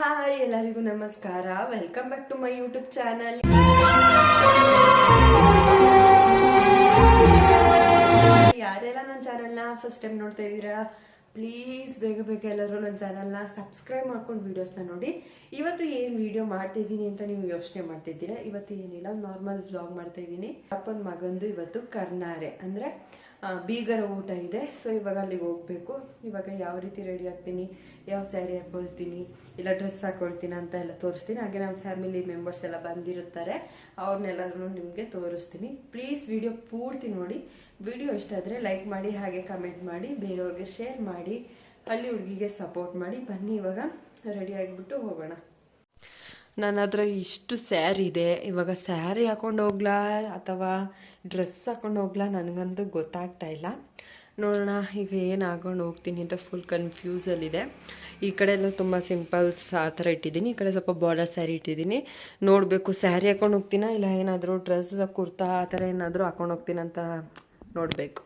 Hi ಎಲ್ಲರಿಗೂ ನಮಸ್ಕಾರ. Welcome back to my YouTube channel ಯಾರೆಲ್ಲ ನನ್ನ ಚಾನಲ್ನ ಫಸ್ಟ್ ಟೈಮ್ ನೋಡ್ತಾ ಇದ್ದೀರಾ ಪ್ಲೀಸ್ ಬೇಗ ಬೇಗ ಎಲ್ಲರೂ ನನ್ನ ಚಾನಲ್ನ ಸಬ್ಸ್ಕ್ರೈಬ್ ಮಾಡ್ಕೊಂಡು ವೀಡಿಯೋಸ್ನ ನೋಡಿ. ಇವತ್ತು ಏನು ವಿಡಿಯೋ ಮಾಡ್ತಿದ್ದೀನಿ ಅಂತ ನೀವು ಯೋಚನೆ ಮಾಡ್ತಾ ಇದ್ದೀರಾ? ಇವತ್ತು ಏನಿಲ್ಲ ನಾರ್ಮಲ್ ವ್ಲಾಗ್ ಮಾಡ್ತಾ ಇದ್ದೀನಿ. ಅಪ್ಪನ ಮಗಂದು ಇವತ್ತು ಕರ್ನಾರೆ. ಅಂದರೆ ಬೀಗರ ಊಟ ಇದೆ. ಸೊ ಇವಾಗ ಅಲ್ಲಿಗೆ ಹೋಗಬೇಕು. ಇವಾಗ ಯಾವ ರೀತಿ ರೆಡಿ ಆಗ್ತೀನಿ, ಯಾವ ಸ್ಯಾರಿ ಹಾಕೊಳ್ತೀನಿ, ಇಲ್ಲ ಡ್ರೆಸ್ ಹಾಕ್ಕೊಳ್ತೀನಿ ಅಂತ ಎಲ್ಲ ತೋರಿಸ್ತೀನಿ. ಹಾಗೆ ನಮ್ಮ ಫ್ಯಾಮಿಲಿ ಮೆಂಬರ್ಸ್ ಎಲ್ಲ ಬಂದಿರುತ್ತಾರೆ. ಅವ್ರನ್ನೆಲ್ಲರೂ ನಿಮಗೆ ತೋರಿಸ್ತೀನಿ. ಪ್ಲೀಸ್ ವಿಡಿಯೋ ಪೂರ್ತಿ ನೋಡಿ. ವಿಡಿಯೋ ಇಷ್ಟ ಆದರೆ ಲೈಕ್ ಮಾಡಿ, ಹಾಗೆ ಕಮೆಂಟ್ ಮಾಡಿ, ಬೇರೆಯವ್ರಿಗೆ ಶೇರ್ ಮಾಡಿ, ಹಳ್ಳಿ ಹುಡುಗಿಗೆ ಸಪೋರ್ಟ್ ಮಾಡಿ. ಬನ್ನಿ ಇವಾಗ ರೆಡಿ ಆಗಿಬಿಟ್ಟು ಹೋಗೋಣ. ನನ್ನ ಹತ್ರ ಇಷ್ಟು ಸ್ಯಾರಿ ಇದೆ. ಇವಾಗ ಸ್ಯಾರಿ ಹಾಕೊಂಡು ಹೋಗ್ಲಾ ಅಥವಾ ಡ್ರೆಸ್ ಹಾಕೊಂಡು ಹೋಗ್ಲಾ ನನಗಂತೂ ಗೊತ್ತಾಗ್ತಾ ಇಲ್ಲ. ನೋಡೋಣ, ಈಗ ಏನು ಹಾಕೊಂಡು ಹೋಗ್ತೀನಿ ಅಂತ ಫುಲ್ ಕನ್ಫ್ಯೂಸಲ್ಲಿದೆ ಈ ಕಡೆ ಎಲ್ಲ ತುಂಬ ಸಿಂಪಲ್ಸ್ ಆ ಥರ ಇಟ್ಟಿದ್ದೀನಿ. ಈ ಕಡೆ ಸ್ವಲ್ಪ ಬಾರ್ಡರ್ ಸ್ಯಾರಿ ಇಟ್ಟಿದ್ದೀನಿ. ನೋಡಬೇಕು, ಸ್ಯಾರಿ ಹಾಕೊಂಡು ಹೋಗ್ತೀನಾ ಇಲ್ಲ ಏನಾದರೂ ಡ್ರೆಸ್ ಕುರ್ತಾ ಆ ಥರ ಏನಾದರೂ ಹಾಕೊಂಡು ಹೋಗ್ತೀನಂತ ನೋಡಬೇಕು.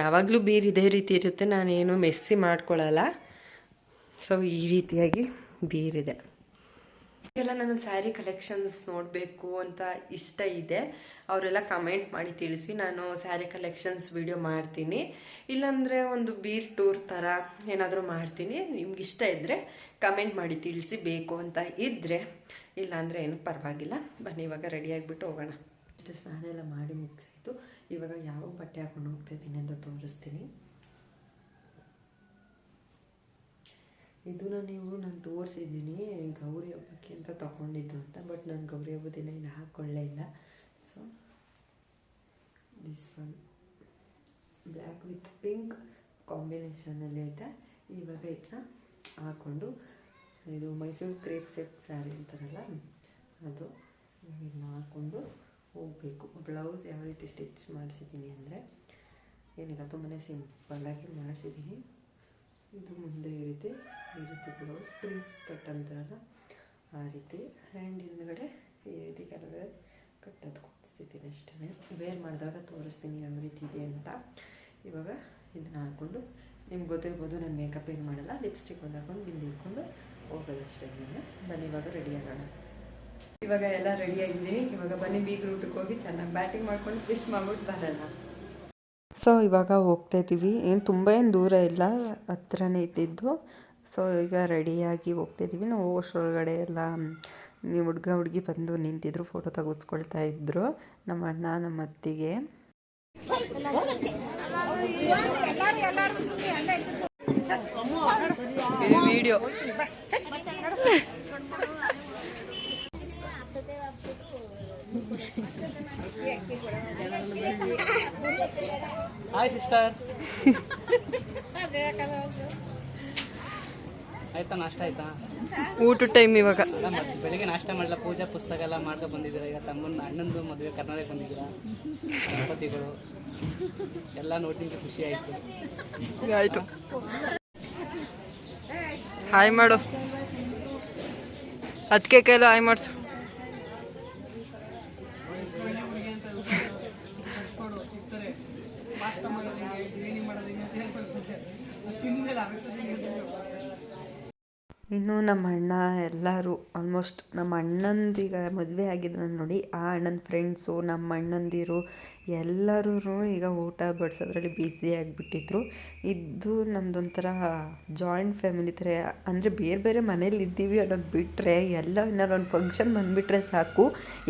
ಯಾವಾಗಲೂ ಬೀರ್ ಇದೇ ರೀತಿ ಇರುತ್ತೆ. ನಾನೇನು ಮೆಸ್ಸಿ ಮಾಡ್ಕೊಳ್ಳಲ್ಲ ಸೊ ಈ ರೀತಿಯಾಗಿ ಬೀರಿದೆ ಎಲ್ಲ ನನ್ನ ಸ್ಯಾರಿ ಕಲೆಕ್ಷನ್ಸ್ ನೋಡಬೇಕು ಅಂತ ಇಷ್ಟ ಇದೆ. ಅವರೆಲ್ಲ ಕಮೆಂಟ್ ಮಾಡಿ ತಿಳಿಸಿ, ನಾನು ಸ್ಯಾರಿ ಕಲೆಕ್ಷನ್ಸ್ ವಿಡಿಯೋ ಮಾಡ್ತೀನಿ. ಇಲ್ಲಾಂದರೆ ಒಂದು ಬೀರ್ ಟೂರ್ ಥರ ಏನಾದರೂ ಮಾಡ್ತೀನಿ. ನಿಮ್ಗೆ ಇಷ್ಟ ಇದ್ದರೆ ಕಮೆಂಟ್ ಮಾಡಿ ತಿಳಿಸಿ ಬೇಕು ಅಂತ ಇದ್ದರೆ ಇಲ್ಲಾಂದರೆ ಏನು ಪರವಾಗಿಲ್ಲ. ಬನ್ನಿ, ಇವಾಗ ರೆಡಿ ಆಗಿಬಿಟ್ಟು ಹೋಗೋಣ. ಇಷ್ಟು ಸ್ನಾನ ಎಲ್ಲ ಮಾಡಿ ಮುಗಿಸಾಯಿತು. ಇವಾಗ ಯಾವ ಬಟ್ಟೆ ಹಾಕೊಂಡು ಹೋಗ್ತಾ ಇದ್ದೀನಿ ಅಂತ ತೋರಿಸ್ತೀನಿ. ಇದನ್ನ ನೀವು ನಾನು ತೋರಿಸಿದ್ದೀನಿ ಗೌರಿ ಹಬ್ಬಕ್ಕೆ ಅಂತ ತಗೊಂಡಿದ್ದು ಅಂತ ಬಟ್ ನಾನು ಗೌರಿ ಹಬ್ಬದ ದಿನ ಇದು ಹಾಕ್ಕೊಳ್ಳೇ ಇಲ್ಲ. So this one black with pink ಕಾಂಬಿನೇಷನಲ್ಲಿ ಐತೆ. ಇವಾಗ ಇದನ್ನ ಹಾಕ್ಕೊಂಡು ಇದು ಮೈಸೂರು ಕ್ರೇಪ್ ಸೆಟ್ ಸ್ಯಾರಿ ಅಂತಾರಲ್ಲ, ಅದು ಇದನ್ನ ಹಾಕ್ಕೊಂಡು ಹೋಗಬೇಕು. ಬ್ಲೌಸ್ ಯಾವ ರೀತಿ ಸ್ಟಿಚ್ ಮಾಡಿಸಿದ್ದೀನಿ ಅಂದರೆ, ಏನಿಲ್ಲ ತುಂಬಾ ಸಿಂಪಲ್ಲಾಗಿ ಮಾಡಿಸಿದ್ದೀನಿ ಇದು ಮುಂದೆ ಈ ರೀತಿ ಈ ರೀತಿ ಬ್ಲೌಸ್ ಪ್ರಿನ್ಸ್ ಕಟ್ ಅಂತಾರಲ್ಲ ಆ ರೀತಿ ಹ್ಯಾಂಡ್ ಹಿಂದ್ಗಡೆ ರೀತಿ ಕಟ್ ಕಟ್ಟೋದು ಕೊಡಿಸಿದ್ದೀನಿ ಅಷ್ಟೇ ವೇರ್ ಮಾಡಿದಾಗ ತೋರಿಸ್ತೀನಿ ಯಾವ ರೀತಿ ಇದೆ ಅಂತ. ಇವಾಗ ಇದನ್ನ ಹಾಕ್ಕೊಂಡು ನಿಮ್ಗೆ ಗೊತ್ತಿರ್ಬೋದು ನಾನು ಮೇಕಪ್ ಏನು ಮಾಡಲ್ಲ ಲಿಪ್ಸ್ಟಿಕ್ ಒಂದು ಹಾಕೊಂಡು ಬಿಂದು ಇಟ್ಕೊಂಡು ಹೋಗೋದಷ್ಟೇ ಬನ್ನಿ, ಇವಾಗ ರೆಡಿ ಆಗೋಣ. ಇವಾಗ ಎಲ್ಲ ರೆಡಿ ಆಗಿದ್ದೀನಿ. ಇವಾಗ ಬನ್ನಿ ಬೀಗ್ ರೂಟಕ್ಕೆ ಹೋಗಿ ಚೆನ್ನಾಗಿ ಬ್ಯಾಟಿಂಗ್ ಮಾಡ್ಕೊಂಡು ಫಿಶ್ ಮಾಡ್ಬಿಟ್ಟು ಬರೋಣ. ಸೊ ಇವಾಗ ಹೋಗ್ತಾ ಇದ್ದೀವಿ. ಏನು, ತುಂಬ ಏನು ದೂರ ಇಲ್ಲ. ಹತ್ರನೇ ಇದ್ದಿದ್ದು. ಸೊ ಈಗ ರೆಡಿಯಾಗಿ ಹೋಗ್ತಾ ಇದ್ದೀವಿ ನಾವು ಅಷ್ಟೊಳಗಡೆ ಎಲ್ಲ ನೀವು ಹುಡುಗ ಹುಡುಗಿ ಬಂದು ನಿಂತಿದ್ರು ಫೋಟೋ ತೆಗೆಸ್ಕೊಳ್ತಾ ಇದ್ರು. ನಮ್ಮ ಅಣ್ಣ ನಮ್ಮ ಅತ್ತಿಗೆ. ಇದು ವಿಡಿಯೋ. ಹಾಯ್ ಸಿಸ್ಟರ್ ಆಯ್ತಾ ನಾಷ್ಟ ಆಯ್ತಾ? ಊಟ ಟೈಮ್ ಇವಾಗ. ಮತ್ತೆ ಬೆಳಿಗ್ಗೆ ನಾಷ್ಟ ಮಾಡಲ್ಲ ಪೂಜಾ ಪುಸ್ತಕ ಎಲ್ಲ ಮಾಡ್ಕೊ ಬಂದಿದ್ದೀರಾ? ಈಗ ತಮ್ಮನ ಅಣ್ಣಂದು ಮದುವೆ ಕರ್ನಾಟಕ ಬಂದಿದ್ದೀರಾ? ಗಣಪತಿಗಳು. ಎಲ್ಲ ನೋಡ್ಲಿಕ್ಕೆ ಖುಷಿ ಆಯಿತು. ಆಯಿತು. ಹಾಯ್ ಮಾಡು. ಅದಕ್ಕೆ ಕೈಲು ಹಾಯ್ ಮಾಡಿಸು. ಇನ್ನು ನಮ್ಮ ಅಣ್ಣ ಎಲ್ಲರೂ ಆಲ್ಮೋಸ್ಟ್ ನಮ್ಮ ಅಣ್ಣಂದೀಗ ಮದುವೆ ಆಗಿದ್ದು ನೋಡಿ. ಆ ಅಣ್ಣನ ಫ್ರೆಂಡ್ಸು ನಮ್ಮ ಅಣ್ಣಂದಿರು ಎಲ್ಲರೂ ಈಗ ಊಟ ಬಡಿಸೋದ್ರಲ್ಲಿ ಬ್ಯುಸಿ ಆಗಿಬಿಟ್ಟಿದ್ರು. ಇದು ನಮ್ಮದೊಂಥರ ಜಾಯಿಂಟ್ ಫ್ಯಾಮಿಲಿ ಥರ, ಅಂದರೆ ಬೇರೆ ಬೇರೆ ಮನೇಲಿ ಇದ್ದೀವಿ ಅನ್ನೋದು ಬಿಟ್ಟರೆ ಎಲ್ಲ ಏನಾದ್ರು ಒಂದು ಫಂಕ್ಷನ್ ಬಂದುಬಿಟ್ರೆ ಸಾಕು.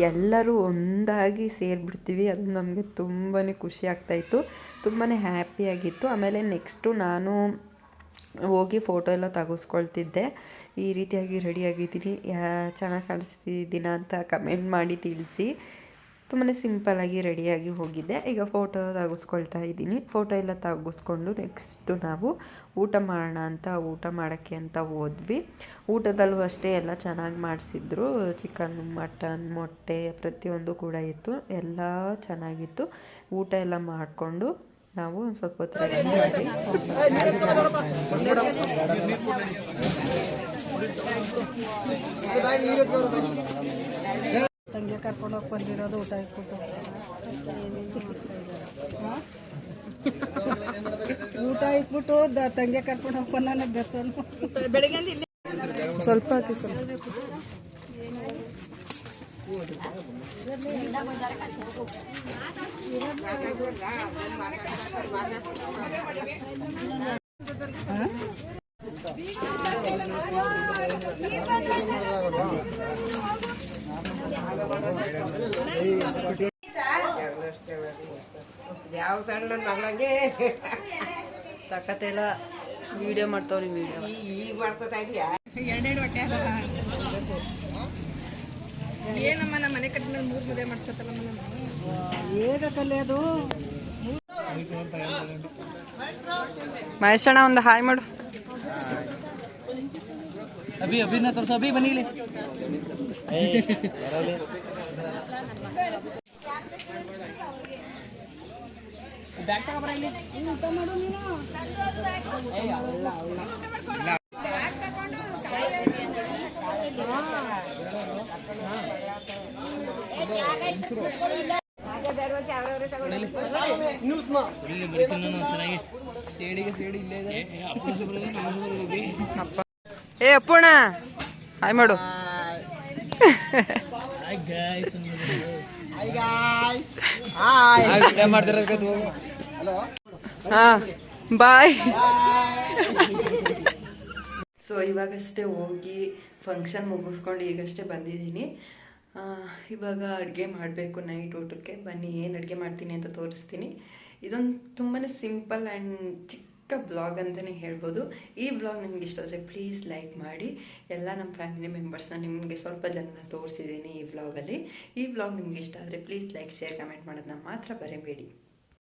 ಎಲ್ಲರೂ ಒಂದಾಗಿ ಸೇರಿಬಿಡ್ತೀವಿ. ಅದು ನಮಗೆ ತುಂಬಾ ಖುಷಿ ಆಗ್ತಾಯಿತ್ತು ತುಂಬಾ ಹ್ಯಾಪಿಯಾಗಿತ್ತು ಆಮೇಲೆ ನೆಕ್ಸ್ಟು ನಾನು ಹೋಗಿ ಫೋಟೋ ಎಲ್ಲ ತೆಗೆಸ್ಕೊಳ್ತಿದ್ದೆ. ಈ ರೀತಿಯಾಗಿ ರೆಡಿಯಾಗಿದ್ದೀನಿ ಯಾ, ಚೆನ್ನಾಗಿ ಕಾಣಿಸ್ತಿದ್ದೀನ ಅಂತ ಕಮೆಂಟ್ ಮಾಡಿ ತಿಳಿಸಿ. ತುಂಬಾ ಸಿಂಪಲ್ಲಾಗಿ ರೆಡಿಯಾಗಿ ಹೋಗಿದ್ದೆ ಈಗ ಫೋಟೋ ತೆಗೆಸ್ಕೊಳ್ತಾ ಇದ್ದೀನಿ. ಫೋಟೋ ಎಲ್ಲ ತೆಗೆಸ್ಕೊಂಡು ನೆಕ್ಸ್ಟು ನಾವು ಊಟ ಮಾಡೋಣ ಅಂತ, ಊಟ ಮಾಡೋಕ್ಕೆ ಅಂತ ಹೋದ್ವಿ. ಊಟದಲ್ಲೂ ಅಷ್ಟೇ ಎಲ್ಲ ಚೆನ್ನಾಗಿ ಮಾಡಿಸಿದ್ರು. ಚಿಕನ್, ಮಟನ್, ಮೊಟ್ಟೆ ಪ್ರತಿಯೊಂದು ಕೂಡ ಇತ್ತು. ಎಲ್ಲ ಚೆನ್ನಾಗಿತ್ತು. ಊಟ ಎಲ್ಲ ಮಾಡಿಕೊಂಡು ನಾವು ಒಂದು ಸ್ವಲ್ಪ ಹೊತ್ತು ಮಾಡಿ. ತಂಗಿ ಕರ್ಕೊಂಡು ಹೋಗಿ ಬಂದಿರೋದು ಊಟ ಇಟ್ಬಿಟ್ಟು. ಊಟ ಇಟ್ಬಿಟ್ಟು ತಂಗಿ ಕರ್ಕೊಂಡು ಹೋಗಿ ಬಂದ ದರ್ಶನ. ಬೆಳಿಗ್ಗೆ ಸ್ವಲ್ಪ ಹಾಕಿ ಸ್ವಲ್ಪ. ಯಾವ ಸಣ್ಣ ಮಗಳಂಗೆ? ತಕ್ಕತ್ತೆಲ್ಲ ವಿಡಿಯೋ ಮಾಡ್ತಾವ್ರಿ ವಿಡಿಯೋ ಈಗ ಮಾಡ್ಕೋತಾ ಇದೀಯಾ? ಹೇಗ ಕಲಿಯೋದು ಮಹೇಶಣ್ಣ ಒಂದು ಹಾಯ್ ಮಾಡು. ಅಭಿ ಅಭಿನ ತೋರಿಸು. ಅಭಿ ಬನ್ನಿ ಇಲ್ಲಿ. ಬ್ಯಾಗ್ ತಗೊಬರ ಇಲ್ಲಿ. ಊಟ ಮಾಡು ನಾನು ಒಂದ್ಸರಾಗಿ ಸೇಡಿಗೆ ಸೇಡಿ ಇಲ್ಲೇ ಇದೆ ಅಪ್ಪನ ಸುಬ್ರಹ್ಮಣ್ಯ, ನಮ್ಮ ಸುಬ್ರಹ್ಮಣ್ಯ ಅಭಿ. ಏ ಅಪ್ಪಣ್ಣ. ಹಾಯ್ ಮಾಡು. ಹಾ ಬಾಯ್. ಸೊ ಇವಾಗಷ್ಟೇ ಹೋಗಿ ಫಂಕ್ಷನ್ ಮುಗಿಸ್ಕೊಂಡು ಈಗಷ್ಟೇ ಬಂದಿದ್ದೀನಿ. ಇವಾಗ ಅಡುಗೆ ಮಾಡಬೇಕು ನೈಟ್ ಊಟಕ್ಕೆ. ಬನ್ನಿ, ಏನು ಅಡುಗೆ ಮಾಡ್ತೀನಿ ಅಂತ ತೋರಿಸ್ತೀನಿ. ಇದೊಂದು ತುಂಬಾ ಸಿಂಪಲ್ ಆ್ಯಂಡ್ ಚಿಕ್ಕ ಬ್ಲಾಗ್ ಅಂತಲೇ ಹೇಳ್ಬೋದು. ಈ ಬ್ಲಾಗ್ ನಿಮ್ಗೆ ಇಷ್ಟ ಆದರೆ ಪ್ಲೀಸ್ ಲೈಕ್ ಮಾಡಿ. ಎಲ್ಲ ನಮ್ಮ ಫ್ಯಾಮಿಲಿ ಮೆಂಬರ್ಸ್ನ ನಿಮಗೆ ಸ್ವಲ್ಪ ಜನ ತೋರಿಸಿದ್ದೀನಿ ಈ ವ್ಲಾಗಲ್ಲಿ. ಈ ವ್ಲಾಗ್ ನಿಮ್ಗೆ ಇಷ್ಟ ಆದರೆ ಪ್ಲೀಸ್ ಲೈಕ್, ಶೇರ್, ಕಮೆಂಟ್ ಮಾಡೋದನ್ನ ಮಾತ್ರ ಬರೀಬೇಡಿ